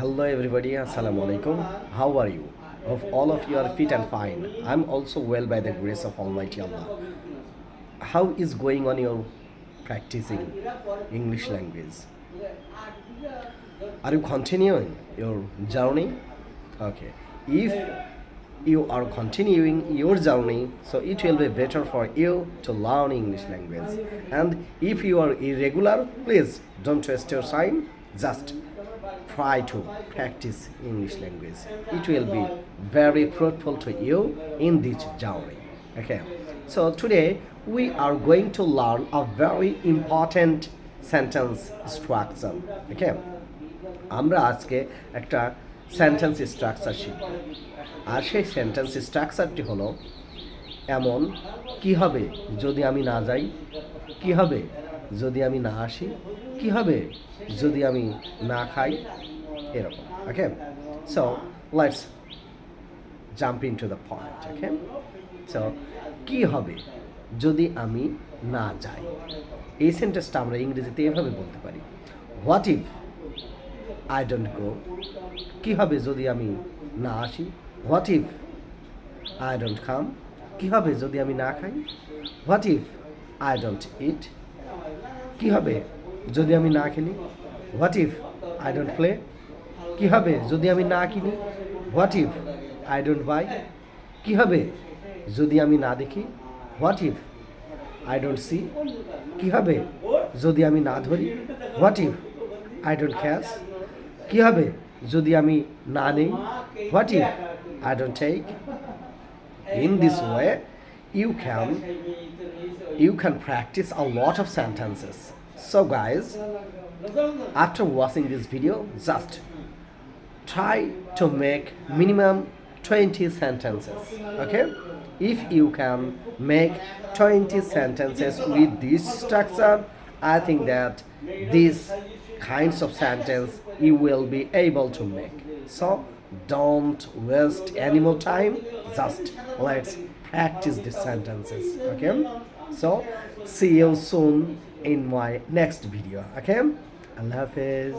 Hello everybody, Assalamu alaikum. How are you? Hope all of you are fit and fine. I'm also well by the grace of Almighty Allah. How is going on your practicing English language? Are you continuing your journey? Okay. If you are continuing your journey, so it will be better for you to learn English language. And if you are irregular, please don't waste your time. Just try to practice English language. It will be very fruitful to you in this journey. Okay. So today we are going to learn a very important sentence structure. Okay. আমরা আজকে একটা sentence structure শিখব আর সেই sentence স্ট্রাকচারটি হলো এমন কি হবে যদি আমি না যাই কি হবে যদি আমি না আসি কি হবে? যদি আমি না খাই, এরকম okay so let's jump into the point okay so কি হবে যদি আমি না যাই? এই সেন্টেন্সটা আমরা ইংরেজিতে এভাবে বলতে পারি। What if I don't go কী হবে যদি আমি না আসি? হোয়াট ইফ আই ডোন্ট খাম কী হবে যদি আমি না খাই? What if I don't eat কী হবে যদি আমি না খেলি what if I don't play কী হবে যদি আমি না কিনি what if I don't buy কী হবে যদি আমি না দেখি what if I don't see কী হবে যদি আমি না ধরি what if I don't cash কী হবে যদি আমি না নেই what if I don't take in this way you can you can practice a lot of sentences. So guys after watching this video just try to make minimum 20 sentences okay? If you can make 20 sentences with this structure i think that these kinds of sentence you will be able to make. So don't waste any more time just let's practice the sentences okay? So see you soon in my next video okay? Allah hafiz